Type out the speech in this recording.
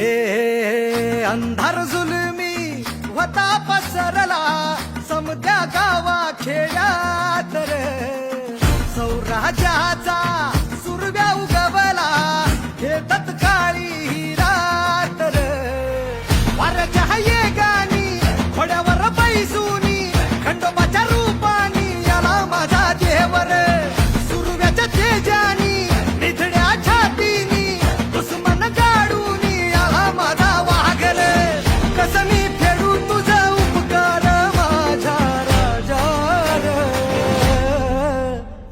हे अंधार जुलमी होता पसरला. समद्या गावा खेळात रे. सौराजाचा